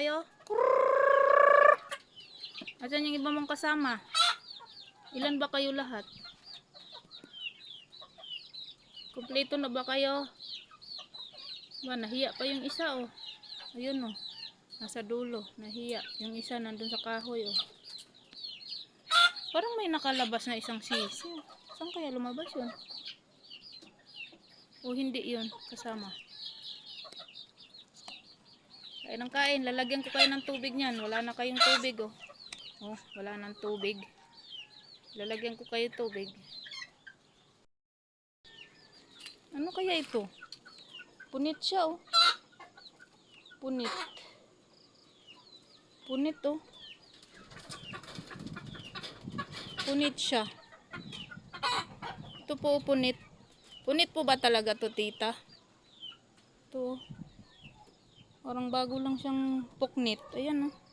Kayo? Asan yung iba mong kasama? Ilan ba kayo lahat? Kompleto na ba kayo? Ba, nahiya pa yung isa oh. Ayun oh. Nasa dulo, nahiya. Yung isa nandun sa kahoy oh. Parang may nakalabas na isang sisi. Saan kaya lumabas yun? O hindi yun, kasama. Kain ng kain. Lalagyan ko kayo ng tubig niyan. Wala na kayong tubig, oh. Oh, wala nang tubig. Lalagyan ko kayo tubig. Ano kaya ito? Punit siya, oh. Punit. Punit, oh. Punit siya. Ito po, punit. Punit po ba talaga to, tita? Ito, oh. Parang bago lang siyang puknit. Ayan, oh.